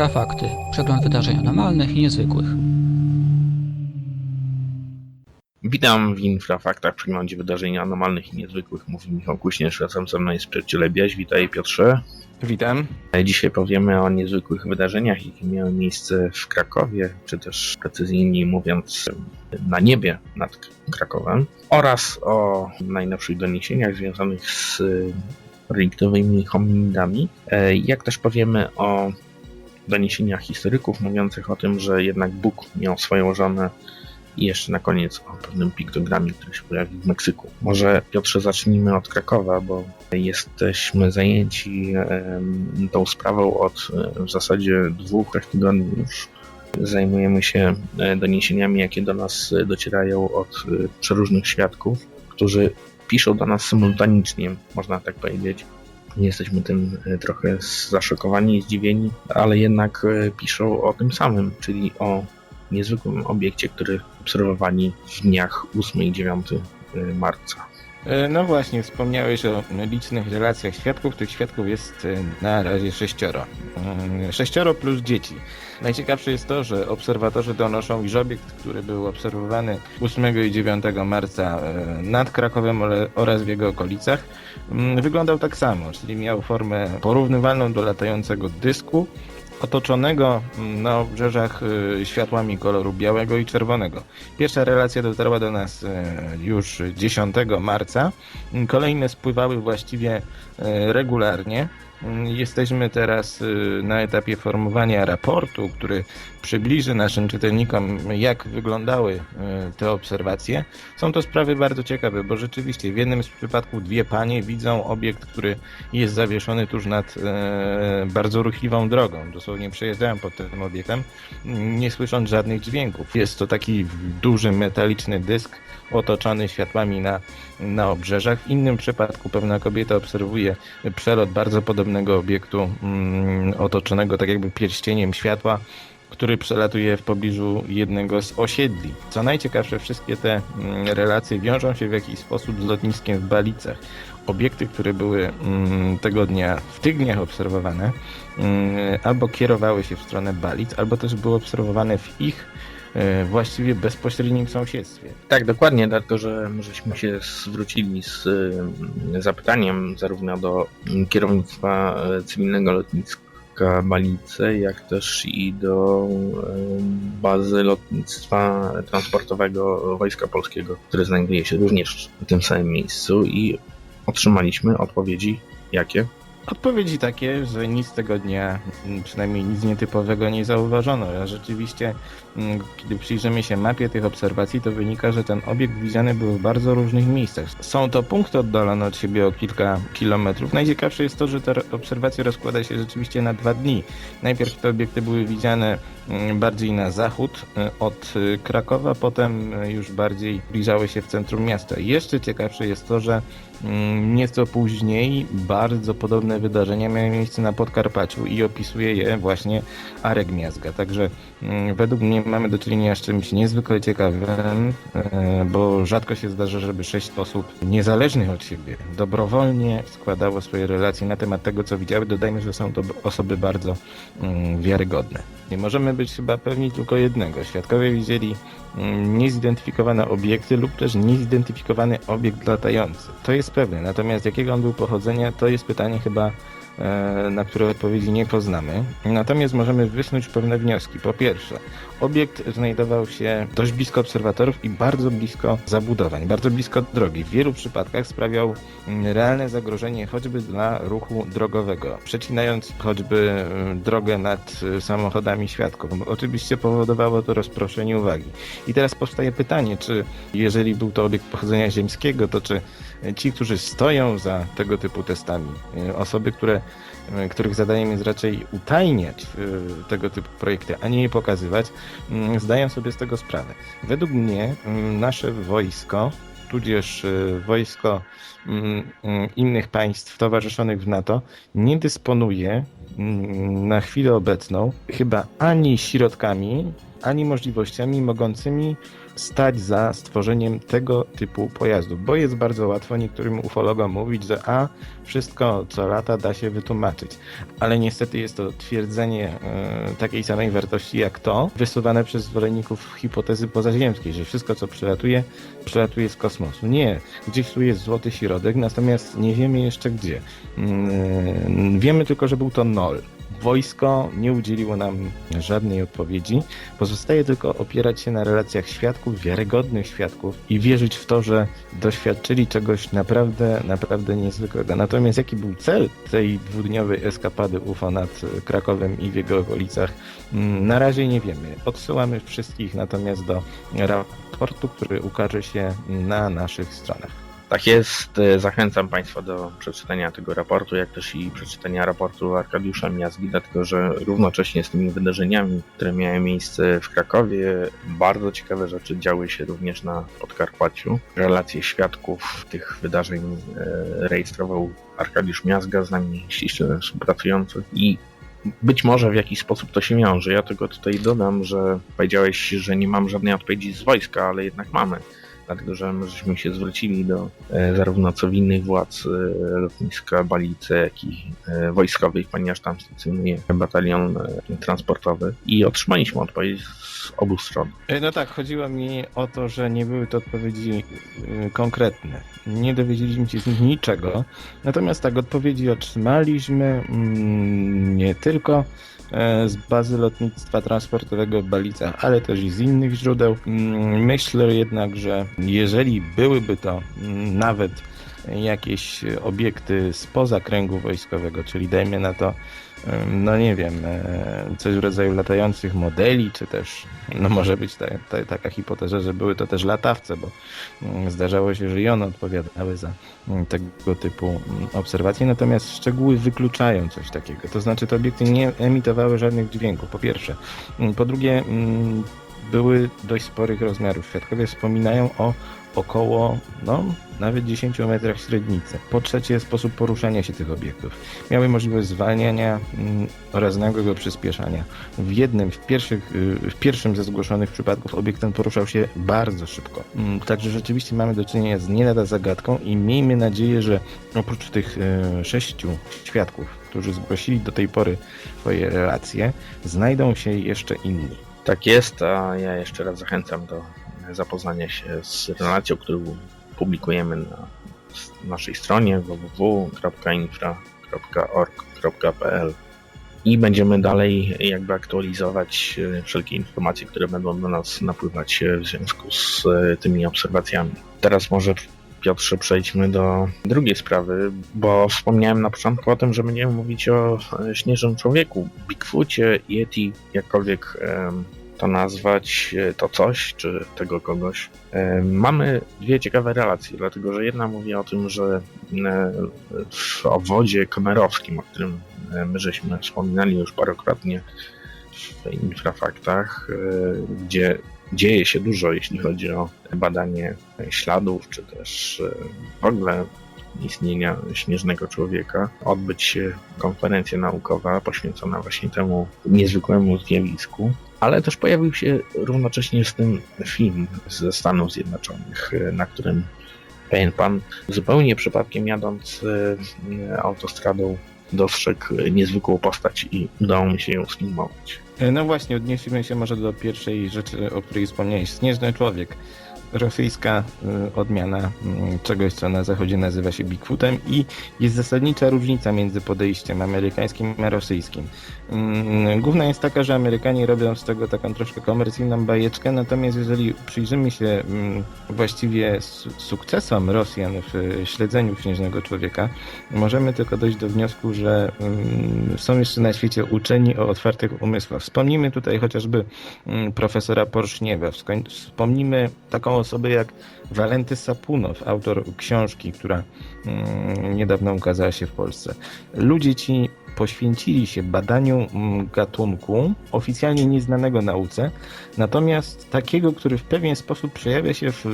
Infrafakty. Przegląd wydarzeń anormalnych i niezwykłych. Witam w Infrafaktach, przeglądzie wydarzeń anormalnych i niezwykłych. Mówi Michał Kuśnierz, razem ze mną jest przyjaciel Biaś. Witaj Piotrze. Witam. Dzisiaj powiemy o niezwykłych wydarzeniach, jakie miały miejsce w Krakowie, czy też precyzyjniej mówiąc na niebie nad Krakowem oraz o najnowszych doniesieniach związanych z reliktowymi hominidami, jak też powiemy o doniesieniach historyków mówiących o tym, że jednak Bóg miał swoją żonę i jeszcze na koniec o pewnym piktogramie, który się pojawił w Meksyku. Może Piotrze zacznijmy od Krakowa, bo jesteśmy zajęci tą sprawą od e, w zasadzie dwóch trzech tygodni już. Zajmujemy się e, doniesieniami, jakie do nas e, docierają od przeróżnych świadków, którzy piszą do nas symultanicznie, można tak powiedzieć. Jesteśmy tym e, trochę zaszokowani i zdziwieni, ale jednak e, piszą o tym samym, czyli o niezwykłym obiekcie, który obserwowani w dniach 8 i 9 marca. E, No właśnie, wspomniałeś o licznych relacjach świadków. Tych świadków jest e, na razie sześcioro. Mm, Sześcioro plus dzieci. Najciekawsze jest to, że obserwatorzy donoszą, iż obiekt, który był obserwowany 8 i 9 marca e, nad Krakowem oraz w jego okolicach, mm, wyglądał tak samo, czyli miał formę porównywalną do latającego dysku, otoczonego mm, na obrzeżach y, światłami koloru białego i czerwonego. Pierwsza relacja dotarła do nas e, już 10 marca. Kolejne spływały właściwie regularnie. Mm, Jesteśmy teraz y, na etapie formowania raportu, który przybliży naszym czytelnikom, jak wyglądały y, te obserwacje. Są to sprawy bardzo ciekawe, bo rzeczywiście w jednym z przypadków dwie panie widzą obiekt, który jest zawieszony tuż nad e, bardzo ruchliwą drogą. Dosłownie przejeżdżają pod tym obiektem, nie słysząc żadnych dźwięków. Jest to taki duży metaliczny dysk otoczony światłami na, na obrzeżach. W innym przypadku pewna kobieta obserwuje przelot bardzo podobnego obiektu mm, otoczonego tak jakby pierścieniem światła który przelatuje w pobliżu jednego z osiedli. Co najciekawsze, wszystkie te mm, relacje wiążą się w jakiś sposób z lotniskiem w Balicach. Obiekty, które były mm, tego dnia, w tych dniach obserwowane, albo kierowały się w stronę Balic, albo też były obserwowane w ich właściwie bezpośrednim sąsiedztwie. Tak, dokładnie, dlatego że żeśmy się zwrócili z y, zapytaniem zarówno do kierownictwa y, cywilnego lotniska Balice, jak też i do bazy lotnictwa transportowego Wojska Polskiego, które znajduje się również w tym samym miejscu i otrzymaliśmy odpowiedzi jakie? Odpowiedzi takie, że nic tego dnia, m, przynajmniej nic nietypowego nie zauważono. A rzeczywiście, m, kiedy przyjrzymy się mapie tych obserwacji, to wynika, że ten obiekt widziany był w bardzo różnych miejscach. Są to punkty oddalone od siebie o kilka kilometrów. Najciekawsze jest to, że te obserwacje rozkłada się rzeczywiście na dwa dni. Najpierw te obiekty były widziane m, bardziej na zachód e, od e, Krakowa, potem e, już bardziej zbliżały się w centrum miasta. Jeszcze ciekawsze jest to, że Mm, Nieco później bardzo podobne wydarzenia miały miejsce na Podkarpaciu i opisuje je właśnie Arek Miazga. Także mm, według mnie mamy do czynienia z czymś niezwykle ciekawym, e, bo rzadko się zdarza, żeby sześć osób niezależnych od siebie dobrowolnie składało swoje relacje na temat tego, co widziały. Dodajmy, że są to osoby bardzo mm, wiarygodne. Nie możemy być chyba pewni tylko jednego. Świadkowie widzieli mm, niezidentyfikowane obiekty lub też niezidentyfikowany obiekt latający. To jest pewne, natomiast jakiego on był pochodzenia, to jest pytanie chyba, e, na które odpowiedzi nie poznamy. Natomiast możemy wysnuć pewne wnioski. Po pierwsze, obiekt znajdował się dość blisko obserwatorów i bardzo blisko zabudowań, bardzo blisko drogi. W wielu przypadkach sprawiał mm, realne zagrożenie choćby dla ruchu drogowego, przecinając choćby mm, drogę nad y, samochodami świadków. Oczywiście powodowało to rozproszenie uwagi. I teraz powstaje pytanie, czy jeżeli był to obiekt pochodzenia ziemskiego, to czy ci, którzy stoją za tego typu testami, y, osoby, które, y, których zadaniem jest raczej utajniać y, tego typu projekty, a nie je pokazywać, mm, zdają sobie z tego sprawę. Według mnie mm, nasze wojsko, tudzież wojsko mm, innych państw towarzyszonych w NATO, nie dysponuje na chwilę obecną chyba ani środkami, ani możliwościami mogącymi stać za stworzeniem tego typu pojazdów, bo jest bardzo łatwo niektórym ufologom mówić, że a wszystko co lata da się wytłumaczyć, ale niestety jest to twierdzenie e, takiej samej wartości jak to wysuwane przez zwolenników hipotezy pozaziemskiej, że wszystko co przylatuje, przylatuje z kosmosu. Nie, gdzieś tu jest złoty środek, natomiast nie wiemy jeszcze gdzie. Mm, Wiemy tylko, że był to nol. Wojsko nie udzieliło nam żadnej odpowiedzi. Pozostaje tylko opierać się na relacjach świadków, wiarygodnych świadków i wierzyć w to, że doświadczyli czegoś naprawdę, naprawdę niezwykłego. Natomiast jaki był cel tej dwudniowej eskapady UFO nad Krakowem i w jego okolicach, mm, na razie nie wiemy. Odsyłamy wszystkich natomiast do raportu, który ukaże się na naszych stronach. Tak jest, e, zachęcam Państwa do przeczytania tego raportu, jak też i przeczytania raportu Arkadiusza Miazgi, dlatego że równocześnie z tymi wydarzeniami, które miały miejsce w Krakowie, bardzo ciekawe rzeczy działy się również na Podkarpaciu. Relacje świadków tych wydarzeń e, rejestrował Arkadiusz Miazga, z nami ściśle współpracujący i być może w jakiś sposób to się wiąże. Ja tylko tutaj dodam, że powiedziałeś, że nie mam żadnej odpowiedzi z wojska, ale jednak mamy dlatego że my żeśmy się zwrócili do e, zarówno cywilnych władz e, lotniska Balice, jak i e, wojskowych, ponieważ tam stacjonuje batalion transportowy i otrzymaliśmy odpowiedź z obu stron. No tak, chodziło mi o to, że nie były to odpowiedzi konkretne. Nie dowiedzieliśmy się z nich niczego. Natomiast tak, odpowiedzi otrzymaliśmy mm, nie tylko z bazy lotnictwa transportowego w Balicach, ale też i z innych źródeł. Mm, Myślę jednak, że jeżeli byłyby to mm, nawet jakieś obiekty spoza kręgu wojskowego, czyli dajmy na to no nie wiem, e, coś w rodzaju latających modeli, czy też, no może być ta, ta, taka hipoteza, że były to też latawce, bo mm, zdarzało się, że i one odpowiadały za mm, tego typu mm, obserwacje, natomiast szczegóły wykluczają coś takiego, to znaczy te obiekty nie emitowały żadnych dźwięków, po pierwsze. Po drugie, były dość sporych rozmiarów. Świadkowie wspominają o około, no, nawet 10 metrach średnicy. Po trzecie, sposób poruszania się tych obiektów. Miały możliwość zwalniania mm, oraz nagłego przyspieszania. W jednym, w, pierwszych, y, w pierwszym ze zgłoszonych przypadków obiekt ten poruszał się bardzo szybko. Mm, Także rzeczywiście mamy do czynienia z nie lada zagadką i miejmy nadzieję, że oprócz tych y, sześciu świadków, którzy zgłosili do tej pory swoje relacje, znajdą się jeszcze inni. Tak jest, a ja jeszcze raz zachęcam do zapoznania się z relacją, którą publikujemy na naszej stronie www.infra.org.pl i będziemy dalej jakby aktualizować e, wszelkie informacje, które będą do nas napływać e, w związku z e, tymi obserwacjami. Teraz może Piotrze, przejdźmy do drugiej sprawy, bo wspomniałem na początku o tym, że będziemy mówić o śnieżnym człowieku, Bigfoocie, Yeti, jakkolwiek to nazwać, e, to coś, czy tego kogoś. E, Mamy dwie ciekawe relacje, dlatego że jedna mówi o tym, że e, w obwodzie komerowskim, o którym my żeśmy wspominali już parokrotnie w infrafaktach, gdzie dzieje się dużo, jeśli chodzi o badanie śladów, czy też w ogóle istnienia śnieżnego człowieka, odbyć się konferencja naukowa poświęcona właśnie temu niezwykłemu zjawisku. Ale też pojawił się równocześnie z tym film ze Stanów Zjednoczonych, e, na którym pewien pan zupełnie przypadkiem jadąc e, autostradą dostrzegł niezwykłą postać i udało mi się ją sfilmować. E, No właśnie, odniesiemy się może do pierwszej rzeczy, o której wspomniałeś. Śnieżny człowiek. Rosyjska y, odmiana mm, czegoś, co na zachodzie nazywa się Bigfootem i jest zasadnicza różnica między podejściem amerykańskim a rosyjskim. Mm, Główna jest taka, że Amerykanie robią z tego taką troszkę komercyjną bajeczkę, natomiast jeżeli przyjrzymy się mm, właściwie su- sukcesom Rosjan w y, śledzeniu śnieżnego człowieka, możemy tylko dojść do wniosku, że są jeszcze na świecie uczeni o otwartych umysłach. Wspomnijmy tutaj chociażby profesora Porszniewa, wspomnijmy taką osobę jak Walenty Sapunow, autor książki, która mm, niedawno ukazała się w Polsce. Ludzie ci poświęcili się badaniu mm, gatunku oficjalnie nieznanego nauce, natomiast takiego, który w pewien sposób przejawia się w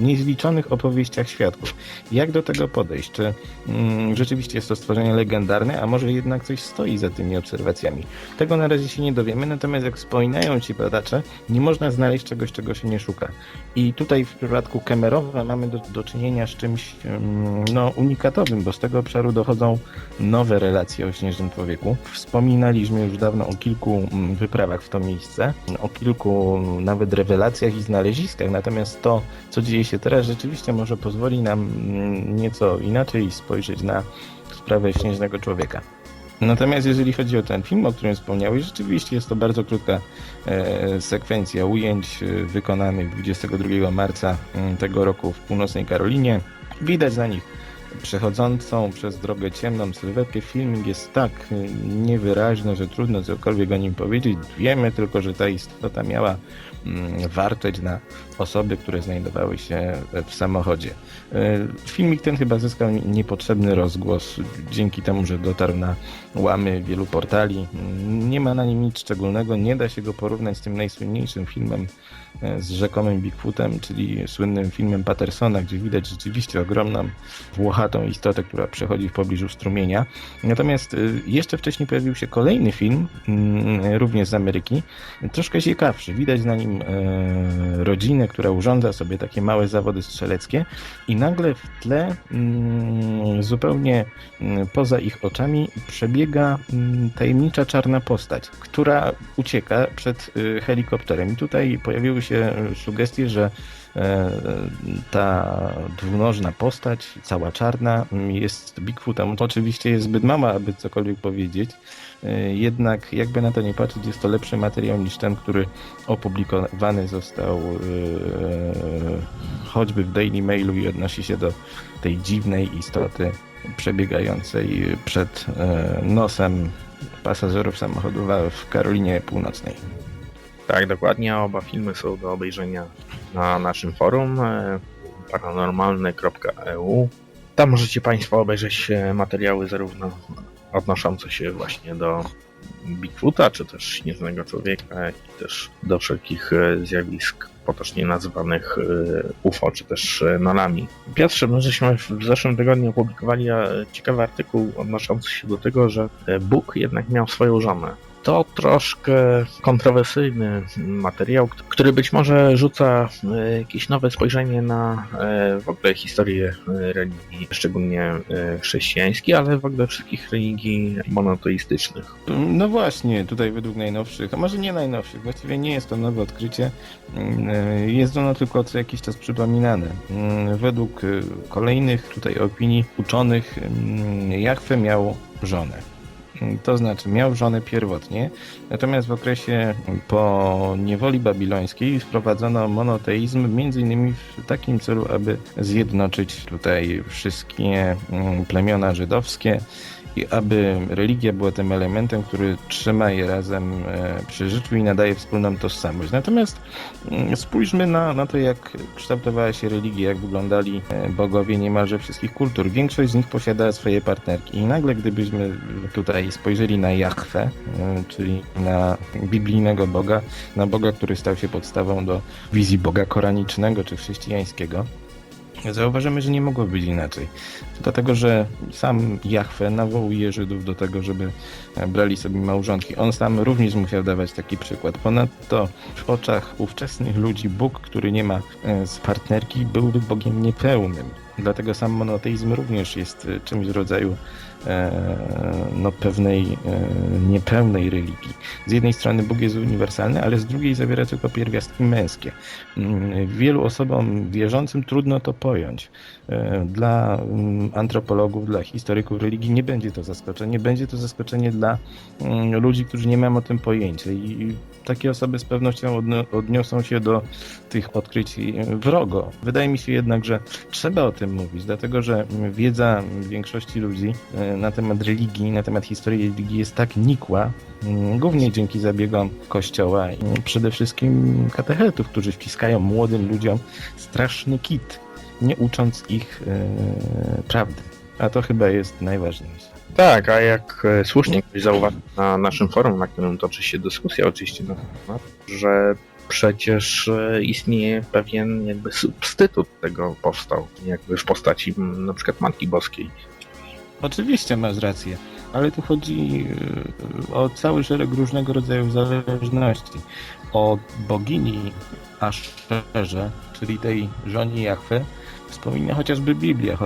niezliczonych opowieściach świadków. Jak do tego podejść? Czy mm, rzeczywiście jest to stworzenie legendarne, a może jednak coś stoi za tymi obserwacjami? Tego na razie się nie dowiemy, natomiast jak wspominają ci badacze, nie można znaleźć czegoś, czego się nie szuka. I tutaj w przypadku Kemerowa mamy do, do czynienia z czymś mm, no, unikatowym, bo z tego obszaru dochodzą nowe relacje o Śnieżnym Człowieku. Wspominaliśmy już dawno o kilku mm, wyprawach w to miejsce, o kilku mm, nawet rewelacjach i znaleziskach, natomiast to, co dzieje się teraz, rzeczywiście może pozwoli nam mm, nieco inaczej spojrzeć na sprawę Śnieżnego Człowieka. Natomiast jeżeli chodzi o ten film, o którym wspomniałeś, rzeczywiście jest to bardzo krótka e, sekwencja ujęć e, wykonanych 22 marca tego roku w północnej Karolinie. Widać na nich przechodzącą przez drogę ciemną sylwetkę. Filming jest tak e, niewyraźny, że trudno cokolwiek o nim powiedzieć. Wiemy tylko, że ta istota miała mm, wartość na osoby, które znajdowały się w samochodzie. E, Filmik ten chyba zyskał niepotrzebny rozgłos dzięki temu, że dotarł na łamy wielu portali. Nie ma na nim nic szczególnego, nie da się go porównać z tym najsłynniejszym filmem e, z rzekomym Bigfootem, czyli słynnym filmem Pattersona, gdzie widać rzeczywiście ogromną, włochatą istotę, która przechodzi w pobliżu strumienia. Natomiast e, jeszcze wcześniej pojawił się kolejny film, mm, również z Ameryki, troszkę ciekawszy. Widać na nim e, rodzinę, która urządza sobie takie małe zawody strzeleckie i nagle w tle mm, zupełnie mm, poza ich oczami przebiega tajemnicza czarna postać, która ucieka przed y, helikopterem. I tutaj pojawiły się y, sugestie, że e, ta dwunożna postać, cała czarna, jest Bigfootem. Oczywiście jest zbyt mała, aby cokolwiek powiedzieć. E, Jednak, jakby na to nie patrzeć, jest to lepszy materiał niż ten, który opublikowany został e, choćby w Daily Mailu i odnosi się do tej dziwnej istoty przebiegającej przed e, nosem pasażerów samochodu w Karolinie Północnej. Tak, dokładnie. Oba filmy są do obejrzenia na naszym forum e, paranormalne.eu. Tam możecie Państwo obejrzeć e, materiały zarówno odnoszące się właśnie do Bigfoota, czy też Śnieżnego Człowieka, jak i też do wszelkich e, zjawisk potocznie nazywanych UFO, czy też nalami. Piotrze, my żeśmy w zeszłym tygodniu opublikowali ciekawy artykuł odnoszący się do tego, że Bóg jednak miał swoją żonę. To troszkę kontrowersyjny materiał, który być może rzuca e, jakieś nowe spojrzenie na e, w ogóle historię e, religii, szczególnie chrześcijańskiej, ale w ogóle wszystkich religii monoteistycznych. No właśnie, tutaj według najnowszych, a może nie najnowszych, właściwie nie jest to nowe odkrycie, mm, jest ono tylko co jakiś czas przypominane. Mm, Według kolejnych tutaj opinii uczonych mm, Jachwę miał żonę. To znaczy miał żonę pierwotnie, natomiast w okresie po niewoli babilońskiej wprowadzono monoteizm między innymi w takim celu, aby zjednoczyć tutaj wszystkie mm, plemiona żydowskie i aby religia była tym elementem, który trzyma je razem e, przy życiu i nadaje wspólną tożsamość. Natomiast mm, spójrzmy na, na to, jak kształtowała się religia, jak wyglądali e, bogowie niemalże wszystkich kultur. Większość z nich posiadała swoje partnerki i nagle gdybyśmy tutaj spojrzeli na Jachwę, e, czyli na biblijnego Boga, na Boga, który stał się podstawą do wizji Boga koranicznego czy chrześcijańskiego, Zauważymy, że nie mogło być inaczej. Dlatego, że sam Jahwe nawołuje Żydów do tego, żeby e, brali sobie małżonki. On sam również musiał dawać taki przykład. Ponadto w oczach ówczesnych ludzi Bóg, który nie ma e, z partnerki, byłby Bogiem niepełnym. Dlatego sam monoteizm również jest e, czymś w rodzaju no, pewnej e, niepełnej religii. Z jednej strony Bóg jest uniwersalny, ale z drugiej zawiera tylko pierwiastki męskie. Mm, Wielu osobom wierzącym trudno to pojąć. E, Dla mm, antropologów, dla historyków religii nie będzie to zaskoczenie. Będzie to zaskoczenie dla mm, ludzi, którzy nie mają o tym pojęcia. I takie osoby z pewnością odniosą się do tych odkryć e, wrogo. Wydaje mi się jednak, że trzeba o tym mówić, dlatego że wiedza większości ludzi e, na temat religii, na temat historii religii jest tak nikła, mm, głównie dzięki zabiegom Kościoła i przede wszystkim katechetów, którzy wciskają młodym ludziom straszny kit, nie ucząc ich e, prawdy. A to chyba jest najważniejsze. Tak, a jak e, słusznie ktoś zauważył na naszym forum, na którym toczy się dyskusja oczywiście na temat, że przecież e, istnieje pewien jakby substytut tego powstał, jakby w postaci na przykład Matki Boskiej. Oczywiście masz rację, ale tu chodzi y, o cały szereg różnego rodzaju zależności. O bogini Aszerze, czyli tej żonie Jachwy, wspomina chociażby Biblia,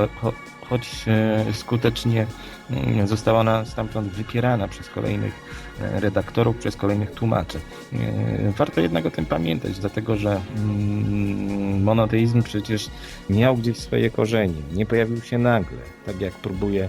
choć e, skutecznie mm, została ona stamtąd wypierana przez kolejnych e, redaktorów, przez kolejnych tłumaczy. E, Warto jednak o tym pamiętać, dlatego że mm, monoteizm przecież miał gdzieś swoje korzenie, nie pojawił się nagle, tak jak próbuje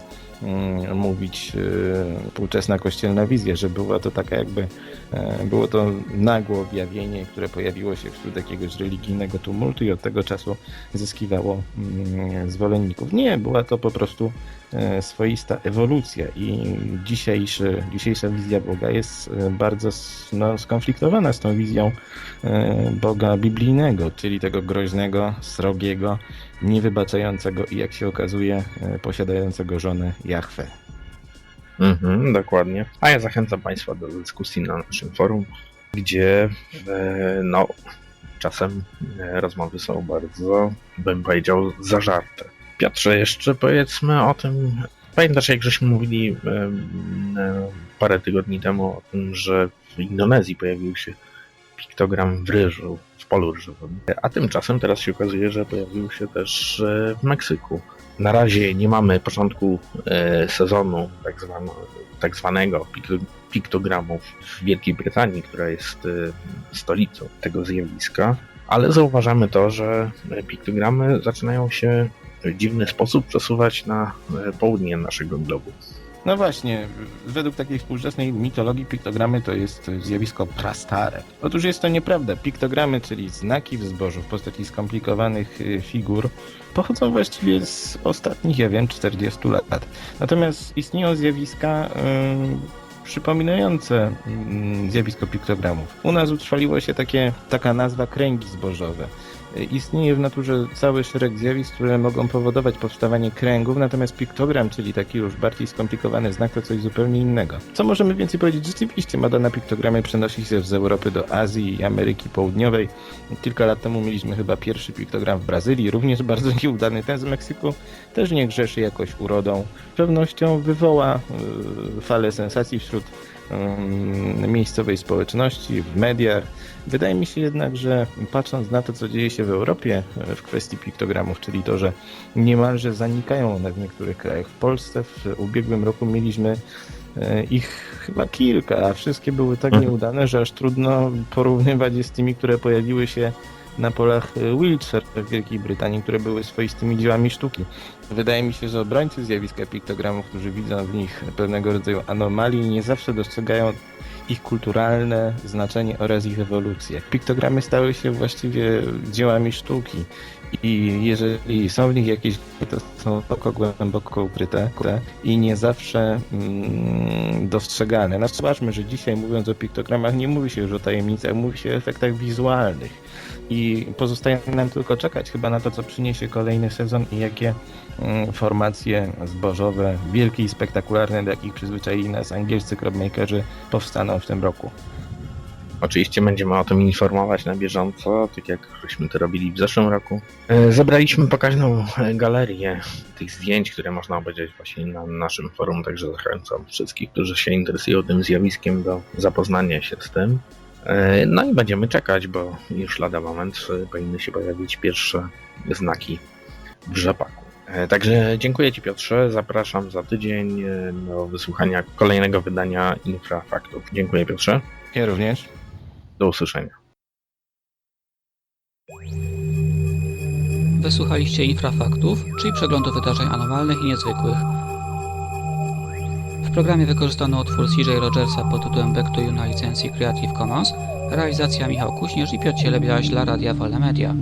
mówić e, współczesna kościelna wizja, że była to taka jakby, e, było to nagłe objawienie, które pojawiło się wśród jakiegoś religijnego tumultu i od tego czasu zyskiwało mm, zwolenników. Nie, była to po prostu swoista ewolucja i dzisiejszy, dzisiejsza wizja Boga jest e, bardzo no, skonfliktowana z tą wizją e, Boga biblijnego, czyli tego groźnego, srogiego, niewybaczającego i jak się okazuje e, posiadającego żonę Jachwę. Mhm, dokładnie. A ja zachęcam Państwa do dyskusji na naszym forum, gdzie e, no, czasem e, rozmowy są bardzo, bym powiedział, zażarte. Piotrze, jeszcze powiedzmy o tym. Pamiętasz, jak żeśmy mówili parę tygodni temu o tym, że w Indonezji pojawił się piktogram w ryżu, w polu ryżowym. A tymczasem teraz się okazuje, że pojawił się też e, w Meksyku. Na razie nie mamy początku e, sezonu tak, zwano, tak zwanego pik- piktogramów w Wielkiej Brytanii, która jest e, stolicą tego zjawiska, ale zauważamy to, że piktogramy zaczynają się dziwny sposób przesuwać na e, południe naszego globu. No właśnie, według takiej współczesnej mitologii piktogramy to jest zjawisko prastare. Otóż jest to nieprawda. Piktogramy, czyli znaki w zbożu w postaci skomplikowanych y, figur, pochodzą właściwie z ostatnich, ja wiem, 40 lat. Natomiast istnieją zjawiska y, przypominające y, zjawisko piktogramów. U nas utrwaliło się takie, taka nazwa kręgi zbożowe. Istnieje w naturze cały szereg zjawisk, które mogą powodować powstawanie kręgów, natomiast piktogram, czyli taki już bardziej skomplikowany znak, to coś zupełnie innego. Co możemy więcej powiedzieć? Rzeczywiście moda na piktogramy przenosi się z Europy do Azji i Ameryki Południowej. Kilka lat temu mieliśmy chyba pierwszy piktogram w Brazylii, również bardzo nieudany. Ten z Meksyku też nie grzeszy jakoś urodą. Z pewnością wywoła y, falę sensacji wśród miejscowej społeczności, w mediach. Wydaje mi się jednak, że patrząc na to, co dzieje się w Europie e, w kwestii piktogramów, czyli to, że niemalże zanikają one w niektórych krajach. W Polsce w ubiegłym roku mieliśmy e, ich chyba kilka, a wszystkie były tak Mhm. nieudane, że aż trudno porównywać je z tymi, które pojawiły się na polach e, Wiltshire w Wielkiej Brytanii, które były swoistymi dziełami sztuki. Wydaje mi się, że obrońcy zjawiska piktogramów, którzy widzą w nich pewnego rodzaju anomalii, nie zawsze dostrzegają ich kulturalne znaczenie oraz ich ewolucję. Piktogramy stały się właściwie dziełami sztuki i jeżeli są w nich jakieś, to są głęboko, głęboko ukryte i nie zawsze mm, dostrzegalne. No zobaczmy, że dzisiaj mówiąc o piktogramach nie mówi się już o tajemnicach, mówi się o efektach wizualnych. I pozostaje nam tylko czekać chyba na to, co przyniesie kolejny sezon i jakie mm, formacje zbożowe, wielkie i spektakularne, do jakich przyzwyczaili nas angielscy cropmakerzy, powstaną w tym roku. Oczywiście będziemy o tym informować na bieżąco, tak jak żeśmy to robili w zeszłym roku. E, Zebraliśmy pokaźną galerię tych zdjęć, które można obejrzeć właśnie na naszym forum, także zachęcam wszystkich, którzy się interesują tym zjawiskiem do zapoznania się z tym. E, No i będziemy czekać, bo już lada moment powinny się pojawić pierwsze znaki w rzepaku. E, Także dziękuję Ci Piotrze, zapraszam za tydzień do wysłuchania kolejnego wydania Infrafaktów. Dziękuję Piotrze, Ja również. Do usłyszenia. Wysłuchaliście Infrafaktów, czyli przeglądu wydarzeń anormalnych i niezwykłych. W programie wykorzystano utwór CJ Rogersa pod tytułem Back to You na licencji Creative Commons, realizacja Michał Kuśnierz i Piotr Cielebiaś dla Radia Wolne Media.